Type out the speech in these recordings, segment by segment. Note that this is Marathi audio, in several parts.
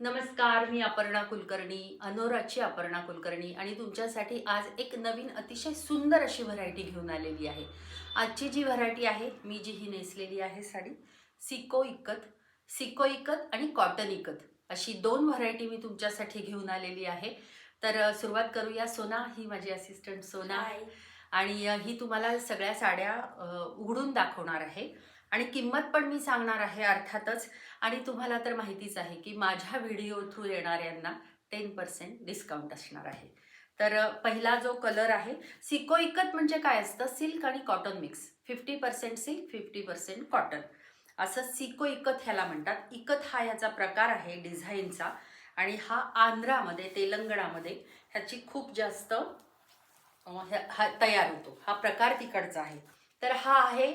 नमस्कार मी अपर्णा कुलकर्णी अनोराची अपर्णा कुलकर्णी आणि तुमच्यासाठी आज एक नवीन अतिशय सुंदर अशी व्हरायटी घेऊन आलेली आहे. आजची जी व्हरायटी आहे मी जी ही नेसलेली आहे साडी सिको इकत सिको इकत आणि कॉटन इकत अशी दोन व्हरायटी मी तुमच्यासाठी घेऊन आलेली आहे. तर सुरुवात करूया. सोना ही माझी असिस्टंट सोना आणि अ, ही तुम्हाला सगळ्या साड्या उघडून दाखवणार आहे. आणि किंमत पण मी सांगणार आहे अर्थातच. आणि तुम्हाला तर माहितीच आहे की माझ्या व्हिडिओ थ्रू येणाऱ्यांना टेन पर्सेंट डिस्काउंट असणार आहे. तर पहिला जो कलर आहे सिको इकत म्हणजे काय असतं? सिल्क आणि cotton mix. Fifty percent silk fifty percent cotton. असं सिको इकत ह्याला म्हणतात. इकत हा ह्याचा प्रकार आहे डिझाईनचा. आणि हा आंध्रामध्ये तेलंगणामध्ये ह्याची खूप जास्त हा तयार होतो. हा प्रकार तिकडचा आहे. तर हा आहे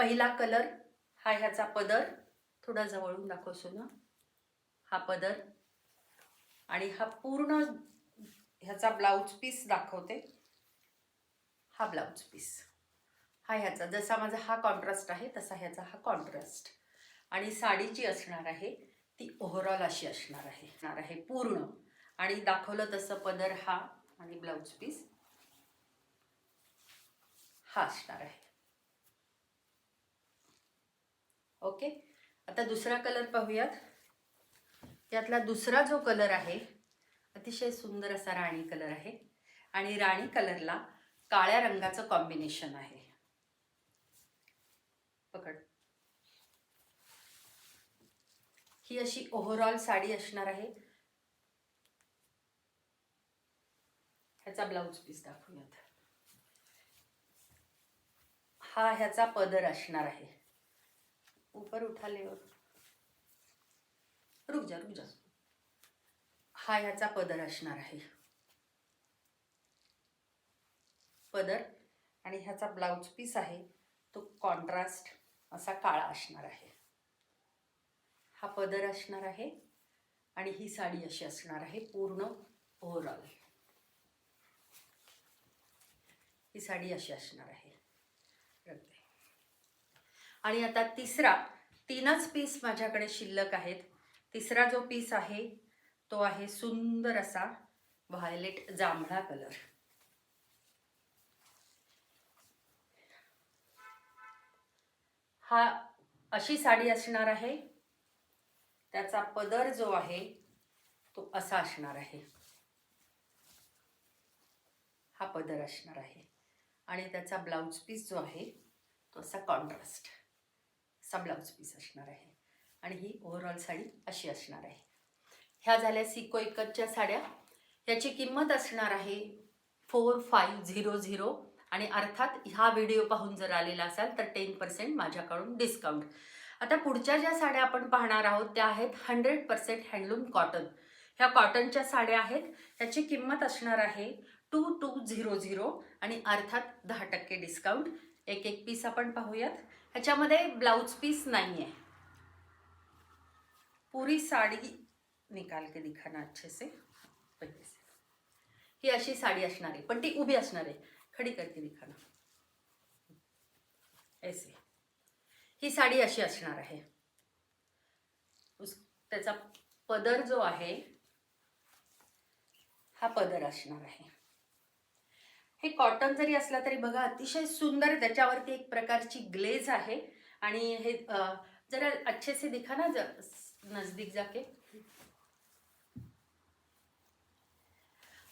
पहिला कलर हा ह्याचा पदर. थोडा जवळून दाखव ना हा पदर. आणि हा पूर्ण ह्याचा ब्लाऊज पीस दाखवते. हा ब्लाऊज पीस. हा ह्याचा जसा माझा हा कॉन्ट्रास्ट आहे तसा ह्याचा हा कॉन्ट्रास्ट आणि साडी जी असणार आहे ती ओव्हरऑल अशी असणार आहे. असणार आहे पूर्ण. आणि दाखवलं तसं पदर हा आणि ब्लाऊज पीस हा असणार आहे. ओके? आता दुसरा कलर पाहूयात. त्यातला दुसरा जो कलर आहे अतिशय सुंदर असा राणी कलर आहे. आणि राणी कलरला काळ्या रंगाचं कॉम्बिनेशन आहे. पकड. ही अशी ओव्हरऑल साडी असणार आहे. ह्याचा ब्लाऊज पीस दाखवूयात. हा ह्याचा पदर असणार आहे. ऊपर उठा ले और। रुक जा रुक जा. हा ह्याचा पदर असणार आहे. पदर आणि ह्याचा ब्लाऊज पीस आहे तो कॉन्ट्रास्ट असा काळा असणार आहे. हा पदर असणार आहे आणि ही साडी अशी असणार आहे पूर्ण ओव्हरऑल ही साडी अशी असणार आहे. आणि आता तिसरा तीनच पीस माझ्याकडे शिल्लक आहेत. तिसरा जो पीस आहे तो आहे सुंदर असा व्हायलेट जांभळा कलर हा अशी साडी असणार आहे. त्याचा पदर जो आहे तो असा असणार आहे. हा पदर असणार आहे. आणि त्याचा ब्लाऊज पीस जो आहे तो असा कॉन्ट्रास्ट असा ब्लाऊज पीस असणार आहे. आणि ही ओव्हरऑल साडी अशी असणार आहे. ह्या झाल्या सिको एकच्या साड्या. याची किंमत असणार आहे फोर फाईव्ह झिरो झिरो आणि अर्थात हा व्हिडिओ पाहून जर आलेला असाल तर टेन पर्सेंट माझ्याकडून डिस्काउंट आता पुढच्या ज्या साड्या आपण पाहणार आहोत त्या आहेत हंड्रेड पर्सेंट हँडलूम कॉटन ह्या कॉटनच्या साड्या आहेत. ह्याची किंमत असणार आहे टू टू झिरो झिरो आणि अर्थात दहा टक्के डिस्काउंट एक एक पीस आपण पाहूयात. ह्याच्यामध्ये ब्लाऊज पीस नाही आहे पूरी साड़ी निकाल के दिखाना अच्छे से पहिले से. ही अशी साडी असणार आहे. पण ती उभी असणार आहे. खडी करके दिखाना. ऐसे. ही साडी अशी असणार आहे. उस- त्याचा पदर जो आहे हा पदर असणार आहे. हे कॉटन जरी असला तरी बघा अतिशय सुंदर त्याच्यावरती एक प्रकारची ग्लेज आहे. आणि हे जरा अच्छे से दिखा ना ज- नजदीक जाके.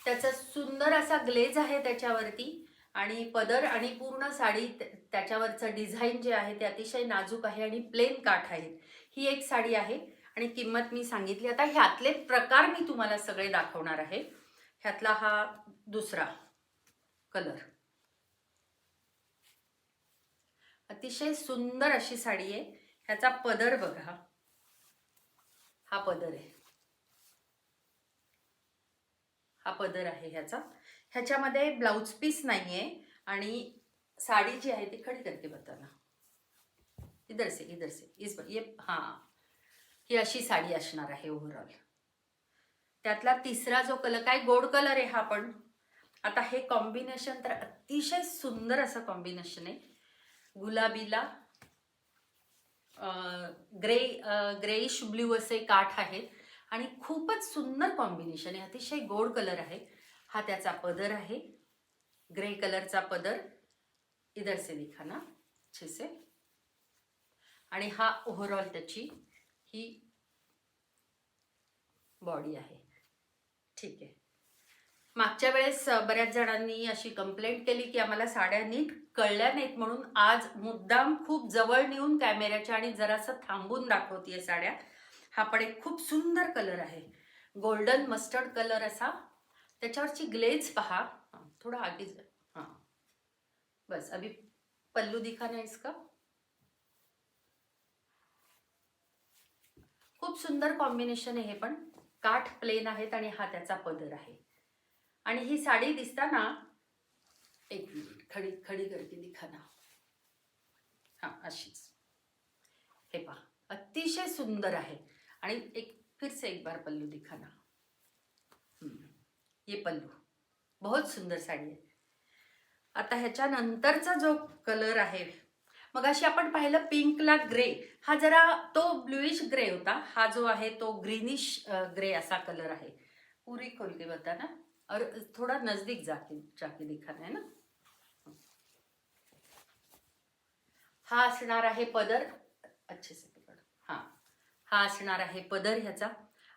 त्याचा सुंदर असा ग्लेज आहे त्याच्यावरती. आणि पदर आणि पूर्ण साडी त्याच्यावरचं डिझाईन जे आहे ते अतिशय नाजूक आहे आणि प्लेन काठ आहे. ही एक साडी आहे. आणि किंमत मी सांगितली. आता ह्यातले प्रकार मी तुम्हाला सगळे दाखवणार आहे. ह्यातला हा दुसरा. कलर. अतिशय सुंदर अशी साडी आहे. ह्याचा पदर बघा. हा पदर आहे. हा पदर आहे ह्याचा. ह्याच्यामध्ये ब्लाऊज पीस नाही आहे आणि साडी जी आहे ती खडी करते बताना इधर से इधर से इस ये हा. ही अशी साडी असणार आहे ओव्हरऑल त्यातला तिसरा जो कलर काय गोड कलर आहे हा पण? आता हे कॉम्बिनेशन तर अतिशय सुंदर असं कॉम्बिनेशन आहे. गुलाबीला ग्रे ग्रेइश ब्ल्यू असे काठ आहेत. आणि खूपच सुंदर कॉम्बिनेशन आहे. अतिशय गोड कलर आहे. हा त्याचा पदर आहे. ग्रे कलरचा पदर इधर से दिखाना अच्छे से. आणि हा ओव्हरऑल त्याची ही बॉडी आहे. ठीक आहे. मागच्या वेळेस बऱ्याच जणांनी अशी कंप्लेंट केली की आम्हाला साड्या नीट कळल्या नाहीत म्हणून आज मुद्दाम खूप जवळ नेऊन कॅमेऱ्याच्या आणि जरासं थांबून दाखवतीये साड्या. हा पण एक खूप सुंदर कलर आहे. गोल्डन मस्टर्ड कलर असा. त्याच्यावरची ग्लेज पहा. थोडं थोडा आगे हां. बस अभी पल्लू दिखाना इसका? खूप सुंदर कॉम्बिनेशन आहे हे पण. काठ प्लेन आहेत आणि हा त्याचा पदर आहे. आणि ही साडी दिसताना एक मिनिट खडी खडी करके दिखाना. हा अशीच. हे पहा अतिशय सुंदर आहे. आणि एक फिर से एक बार पल्लू दिखाना. ये पल्लू. बहुत सुंदर साडी आहे. आता ह्याच्यानंतरचा जो कलर आहे मग अशी आपण पाहिलं पिंकला ग्रे हा जरा तो ब्लुइश ग्रे होता. हा जो आहे तो ग्रीनिश ग्रे असा कलर आहे. पुरी खोलके बताना और थोड़ा नजदीक जाके जाके दिखाना है ना? हा असणार आहे पदर. अच्छे से पकड. हा. हा असणार आहे पदर ह्याचा.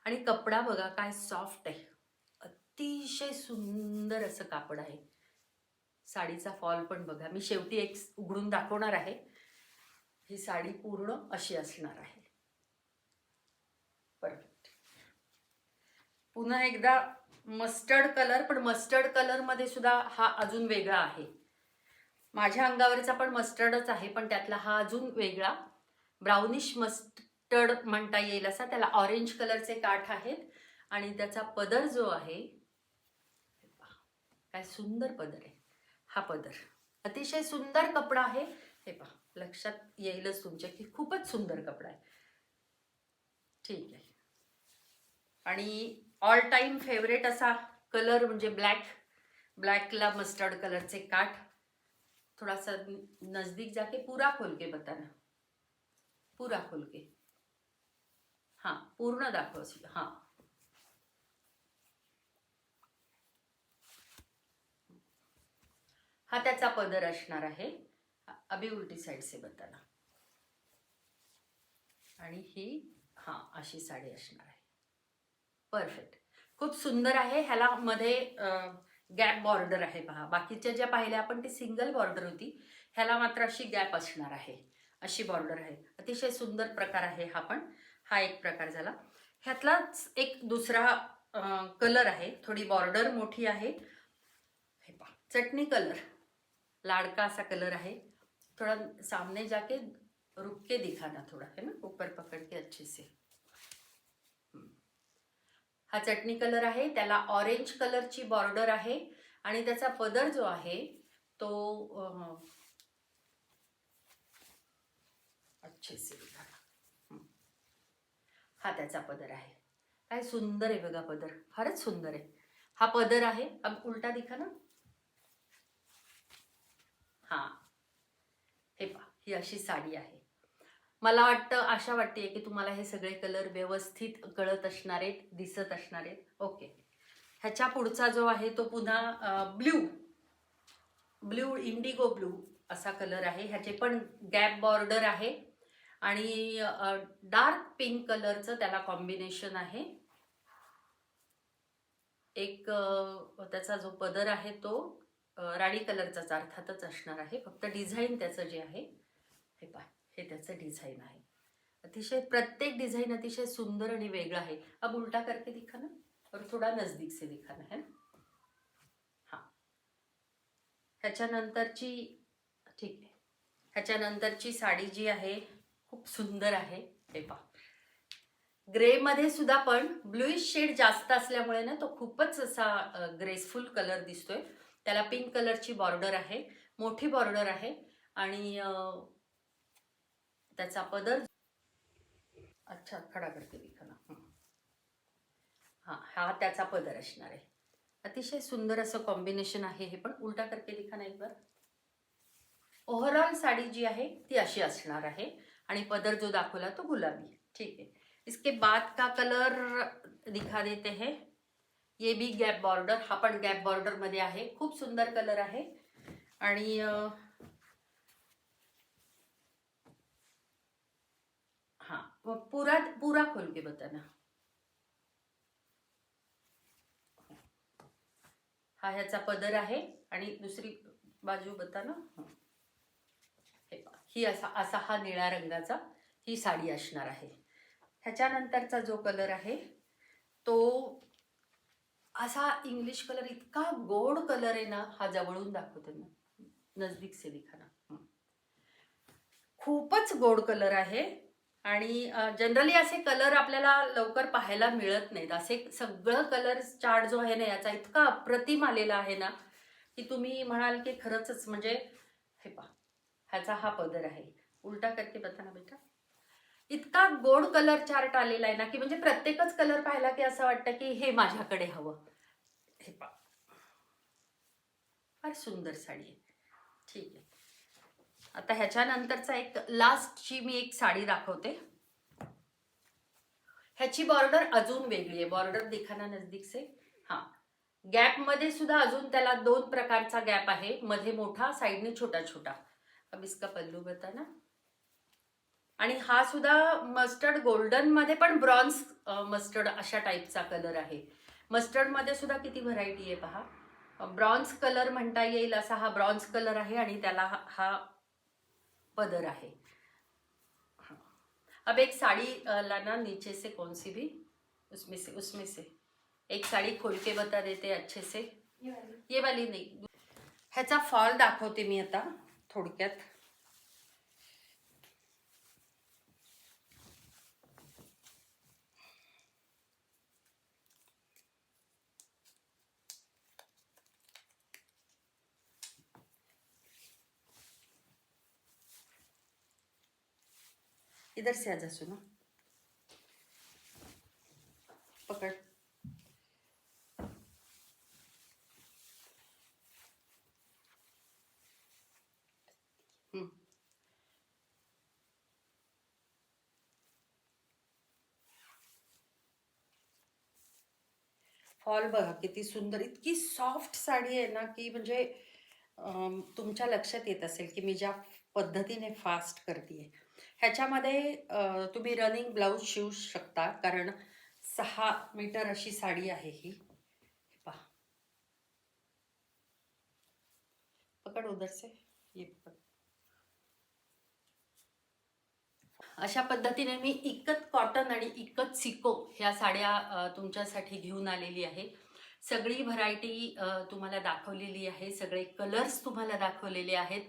आणि कपडा बघा काय सॉफ्ट आहे. अतिशय सुंदर असं कापड आहे. साडीचा फॉल पण बघा. मी शेवटी एक उघडून दाखवणार आहे. ही साडी पूर्ण अशी असणार आहे. परफेक्ट पुन्हा एकदा मस्टर्ड कलर पण मस्टर्ड कलरमध्ये सुद्धा हा अजून वेगळा आहे. माझ्या अंगावरचा पण मस्टर्डच आहे पण त्यातला हा अजून वेगळा. ब्राउनिश मस्टर्ड म्हणता येईल असा त्याला ऑरेंज कलरचे काठ आहेत. आणि त्याचा पदर जो आहे पहा, काय सुंदर पदर आहे. हा पदर. अतिशय सुंदर कपडा आहे. हे पहा लक्षात येईलच तुमच्या की खूपच सुंदर कपडा आहे. ठीक आहे. आणि ऑल टाइम फेवरेट असा कलर म्हणजे ब्लॅक ब्लॅकला मस्टर्ड कलरचे काठ. थोड़ा सा नजदीक जाके पूरा खोल के बताना. पूरा खोल के हाँ पूर्ण दाखव हाँ. हा त्याचा पदर असणार आहे. अभी उलटी साइड से बताना. आणि ही हा अशी साडी असणार आहे. परफेक्ट खूप सुंदर आहे. ह्याला मध्ये गॅप बॉर्डर आहे पहा. बाकीच्या ज्या पाहिल्या आपण ती सिंगल बॉर्डर होती. ह्याला मात्र अशी गॅप असणार आहे. अशी बॉर्डर आहे. अतिशय सुंदर प्रकार आहे हा पण. हा एक प्रकार झाला. ह्यातलाच एक दुसरा कलर आहे. थोडी बॉर्डर मोठी आहे. हे चटणी कलर लाडका असा कलर आहे. थोड़ा सामने जाके रुक के दिखाना थोड़ा. है ना? ऊपर पकड़ के अच्छे से. हा चटणी कलर आहे त्याला ऑरेंज कलरची बॉर्डर आहे आणि त्याचा पदर जो आहे तो अच्छे से हा त्याचा पदर आहे. काय सुंदर आहे बघा पदर. फारच सुंदर आहे. हा पदर आहे. अब उलटा दिखा ना. हा. हे पहा ही अशी साडी आहे. मला वाटतं आशा वाटते की तुम्हाला हे सगळे कलर व्यवस्थित कळत असणार आहेत दिसत असणार आहेत. ओके ह्याच्या पुढचा जो आहे तो पुन्हा ब्ल्यू ब्ल्यू इंडिगो ब्लू असा कलर आहे. ह्याचे पण गॅप बॉर्डर आहे. आणि डार्क पिंक कलरचं त्याला कॉम्बिनेशन आहे. एक त्याचा जो पदर आहे तो राणी कलरचाच अर्थातच असणार आहे. फक्त डिझाईन त्याचं जे आहे हे पाय हे त्याचं डिझाईन आहे. अतिशय प्रत्येक डिझाईन अतिशय सुंदर आणि वेगळं आहे. अब उलटा करके दिखाना और थोडा नजदीक से दिखाना है हां. ह्याच्यानंतरची ठीक आहे. ह्याच्यानंतरची साडी जी आहे खूप सुंदर आहे. हे पहा. ग्रेमध्ये सुद्धा पण ब्लुईश शेड जास्त असल्यामुळे ना तो खूपच असा ग्रेसफुल कलर दिसतोय. त्याला पिंक कलरची बॉर्डर आहे. मोठी बॉर्डर आहे. आणि त्याचा पदर अच्छा खडा करते दिखाना हं. हा हा त्याचा पदर असणार आहे. अतिशय सुंदर असं कॉम्बिनेशन आहे हे पण. उलटा करके दिखाना एक बार? ओव्हरऑल साडी जी आहे ती अशी असणार आहे. आणि पदर जो दाखवला तो गुलाबी. ठीक आहे. इसके बाद का कलर दिखा देते हैं. ये भी गॅप बॉर्डर हा पण गॅप बॉर्डरमध्ये आहे. खूप सुंदर कलर आहे. आणि अं, हा व पूरा पूरा खोल के बताना। हा ह्याचा पदर आहे आणि दुसरी बाजू बताना. हे ही असा असा हा निळ्या रंगाचा ही साडी असणार आहे. ह्याच्यानंतरचा जो कलर आहे तो असा इंग्लिश कलर इतका गोड कलर आहे ना हा जवळून दाखवते ना नजदीक से दिखाना खूपच गोड कलर आहे आणि जनरली असे कलर आपल्याला लवकर पाहायला मिळत नाहीत. असे सगळं कलर चार्ट जो आहे ना याचा इतका अप्रतिम आलेला आहे ना की तुम्ही म्हणाल की खरंच म्हणजे हे पहा ह्याचा हा पदर आहे. उलटा करके बता ना बेटा. इतका गोड कलर चार्ट आलेला आहे ना की म्हणजे प्रत्येकच कलर पाहिला की असं वाटतं की हे माझ्याकडे हवं. हे पा फार सुंदर साडी आहे. ठीक आहे. आता ह्याच्यानंतरचा एक लास्टची मी एक साडी दाखवते. ह्याची बॉर्डर अजून वेगळी आहे. बॉर्डर दिखाना नजदीक से. हा. गॅपमध्ये सुद्धा अजून त्याला दोन प्रकारचा गॅप आहे. मध्ये मोठा साईडने छोटा छोटा. अब इसका पल्लू बताना. आणि हा सुद्धा मस्टर्ड गोल्डनमध्ये पण ब्रॉन्झ मस्टर्ड अशा टाईपचा कलर आहे. मस्टर्डमध्ये सुद्धा किती व्हरायटी आहे पहा. ब्रॉन्झ कलर म्हणता येईल असा हा ब्रॉन्झ कलर आहे आणि त्याला हा- हा पदर आहे. हाँ। अब एक साड़ी लाना नीचे से कौन सी भी? उसमें से उसमें से. एक साड़ी खोल के बता देते अच्छे से. ये वाली नाही. ह्याचा फॉल दाखवते मी आता थोडक्यात. इधर से आजा सुनो पकड़ फॉल बघा किती सुंदर इतकी सॉफ्ट साडी आहे ना की म्हणजे तुमच्या लक्षात येत असेल की मी ज्या पद्धतीने फास्ट करते ह्याच्यामध्ये तुम्ही रनिंग ब्लाऊज शिवू शकता कारण सहा मीटर अशी साडी आहे ही. पहा. पकड उदरचे. ये पकड. अशा पद्धतीने मी इकत कॉटन आणि इकत सिको ह्या साड्या तुमच्यासाठी घेऊन आलेली आहे. सगळी व्हरायटी तुम्हाला दाखवलेली आहे. सगळे कलर्स तुम्हाला दाखवलेले आहेत.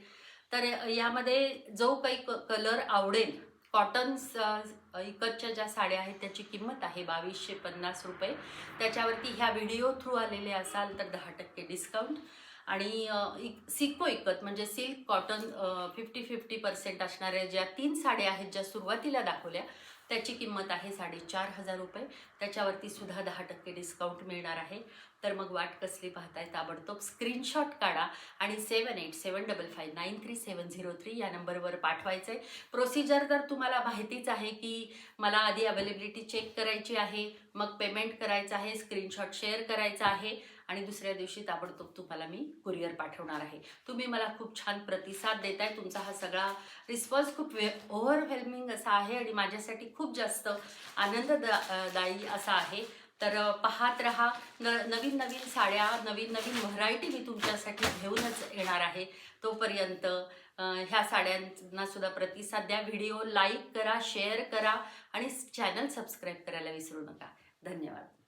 तर यामध्ये जो काही कलर आवडेल कॉटन इकतच्या ज्या साड्या आहेत त्याची किंमत आहे बावीसशे पन्नास रुपये. त्याच्यावरती ह्या व्हिडिओ थ्रू आलेले असाल तर दहा टक्के डिस्काउंट आणि इक- सिको इकत म्हणजे silk cotton fifty fifty percent असणाऱ्या ज्या तीन साड्या आहेत ज्या सुरुवातीला दाखवल्या त्याची किंमत आहे साडेचार हजार रुपये. त्याच्यावरती सुद्धा दहा टक्के डिस्काउंट मिळणार आहे. तर मग वाट कसली पाहताय ताबडतोब स्क्रीनशॉट काढा आणि seven eight seven double five nine three seven zero three या नंबरवर पाठवायचं आहे प्रोसिजर तर तुम्हाला माहितीच आहे की मला आधी अवेलेबिलिटी चेक करायची आहे मग पेमेंट करायचं आहे स्क्रीनशॉट शेअर करायचा आहे. आणि दुसऱ्या दिवशी ताबडतोब तुम्हाला मी कुरिअर पाठवणार आहे. तुम्ही मला खूप छान प्रतिसाद देताय. तुमचा हा सगळा रिस्पॉन्स खूप वे ओव्हरवेल्मिंग असा आहे आणि माझ्यासाठी खूप जास्त आनंददायी असा आहे. तर पाहत रहा. न नवीन नवीन साड्या नवीन नवीन व्हरायटी मी तुमच्यासाठी घेऊनच येणार आहे. तोपर्यंत ह्या साड्यांना सुद्धा प्रतिसाद द्या. व्हिडिओ लाईक करा शेअर करा आणि चॅनल सबस्क्राईब करायला विसरू नका. धन्यवाद.